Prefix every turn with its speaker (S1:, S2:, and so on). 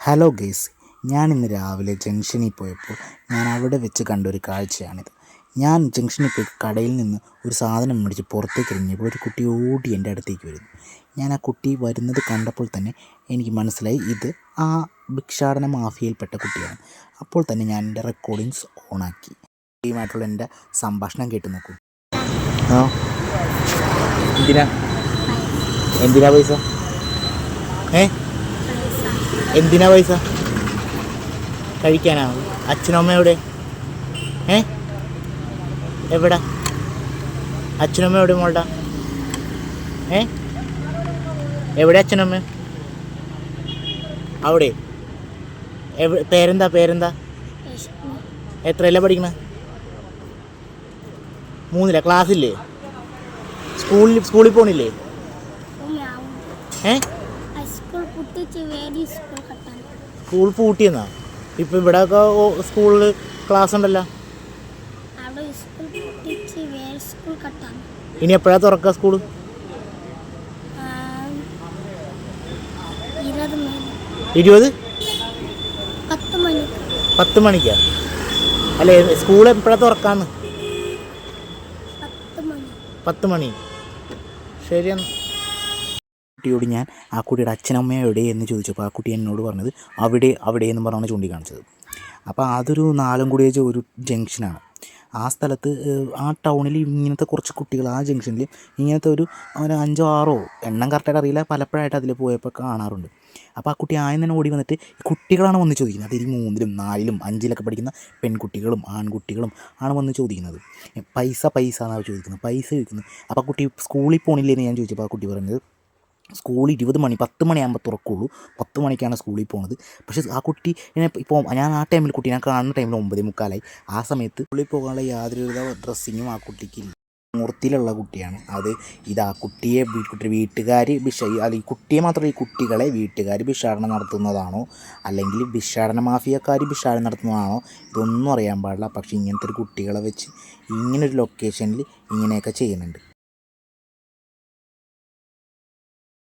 S1: Hello guys ഞാൻ ഇന്ന് രാവിലെ ജംഗ്ഷനിൽ പോയപ്പോൾ ഞാൻ അവിടെ വെച്ച് കണ്ട ഒരു കാഴ്ചയാണിത്. ഞാൻ ജംഗ്ഷനിൽ പോയി കടയിൽ നിന്ന് ഒരു സാധനം മേടിച്ച് പുറത്തേക്ക് ഇറങ്ങിയപ്പോൾ ഒരു കുട്ടി ഓടി എന്റെ അടുത്തേക്ക് വരുന്നു. ഞാൻ ആ കുട്ടി വരുന്നത് കണ്ടപ്പോൾ തന്നെ എനിക്ക് മനസ്സിലായി ഇത് ആ ഭിക്ഷാടന മാഫിയയിൽപ്പെട്ട കുട്ടിയാണ്. അപ്പോൾ തന്നെ ഞാൻ എന്റെ റെക്കോർഡിങ്സ് ഓണാക്കി കുട്ടിയുമായിട്ടുള്ള എന്റെ സംഭാഷണം കേട്ട് നോക്കൂ. ആ. എന്തിനാ? എന്തിനാ പൈസ? ഏ? എന്തിനാ പൈസ? കഴിക്കാനാ? അച്ഛനും അമ്മ എവിടെ? ഏ? എവിടെ? അച്ഛനമ്മ എവിടെ മോളുടെ ഏ? എവിടെ അച്ഛനമ്മ? അവിടെ. എവിടെ പേരെന്താ പേരെന്താ? എത്രയല്ല പഠിക്കണ? മൂന്നില്ല ക്ലാസ്സില്ലേ? സ്കൂളിൽ സ്കൂളിൽ പോണില്ലേ? ഏ?
S2: സ്കൂൾ
S1: പൂട്ടിയെന്നാ? ഇപ്പൊ സ്കൂൾ ഒക്കെ സ്കൂളിൽ ക്ലാസ് ഉണ്ടല്ലോ ഇനി എപ്പോഴാ തുറക്കുക സ്കൂൾ
S2: ഇരുപത് പത്ത് മണി.
S1: പത്ത് മണിക്കാ? അല്ലേ സ്കൂൾ എപ്പോഴാ തുറക്കാന്ന്?
S2: പത്ത് മണി.
S1: ശരിയെന്ന്. കുട്ടിയോട് ഞാൻ ആ കുട്ടിയുടെ അച്ഛനമ്മയോ എവിടെ എന്ന് ചോദിച്ചപ്പോൾ ആ കുട്ടി എന്നോട് പറഞ്ഞത് അവിടെ അവിടെ എന്ന് പറഞ്ഞാണ് ചൂണ്ടിക്കാണിച്ചത്. അപ്പോൾ അതൊരു നാലും കൂടി വെച്ച ഒരു ജംഗ്ഷനാണ്. ആ സ്ഥലത്ത് ആ ടൗണിൽ ഇങ്ങനത്തെ കുറച്ച് കുട്ടികൾ ആ ജംഗ്ഷനിൽ ഇങ്ങനത്തെ ഒരു അഞ്ചോ ആറോ എണ്ണം കറക്റ്റായിട്ട് അറിയില്ല പലപ്പോഴായിട്ട് അതിൽ പോയപ്പോൾ കാണാറുണ്ട്. അപ്പോൾ ആ കുട്ടി ആദ്യം തന്നെ ഓടി വന്നിട്ട് കുട്ടികളാണ് വന്ന് ചോദിക്കുന്നത്? അതിൽ മൂന്നിലും നാലിലും അഞ്ചിലൊക്കെ പഠിക്കുന്ന പെൺകുട്ടികളും ആൺകുട്ടികളും ആണ് വന്ന് ചോദിക്കുന്നത്. പൈസ പൈസ എന്നാണ് ചോദിക്കുന്നത്. പൈസ ചോദിക്കുന്നത്. അപ്പോൾ ആ കുട്ടി സ്കൂളിൽ പോണില്ലേ എന്ന് ഞാൻ ചോദിച്ചപ്പോൾ ആ കുട്ടി പറയുന്നത് സ്കൂൾ ഇരുപത് മണി പത്ത് മണിയാകുമ്പോൾ തുറക്കുള്ളൂ. പത്ത് മണിക്കാണ് സ്കൂളിൽ പോകുന്നത് പക്ഷേ ആ കുട്ടി ഇപ്പോൾ ഞാൻ ആ ടൈമിൽ കുട്ടി ഞാൻ കാണുന്ന ടൈമിൽ ഒമ്പതേ മുക്കാലായി. ആ സമയത്ത് സ്കൂളിൽ പോകാനുള്ള യാതൊരുവിധ ഡ്രസ്സിങ്ങും ആ കുട്ടിക്ക് ഇല്ല. മൂർത്തിയിലുള്ള കുട്ടിയാണ്. അത് ഇത് ആ കുട്ടിയെ കുട്ടി വീട്ടുകാർ ബിഷ അത് ഈ കുട്ടിയെ മാത്രമല്ല ഈ കുട്ടികളെ വീട്ടുകാർ ഭിക്ഷാടനം നടത്തുന്നതാണോ? അല്ലെങ്കിൽ ഭിക്ഷാടന മാഫിയക്കാർ ഭിക്ഷാടനം നടത്തുന്നതാണോ? ഇതൊന്നും അറിയാൻ പാടില്ല. പക്ഷേ ഇങ്ങനത്തെ ഒരു കുട്ടികളെ വെച്ച് ഇങ്ങനൊരു ലൊക്കേഷനിൽ ഇങ്ങനെയൊക്കെ ചെയ്യുന്നുണ്ട്.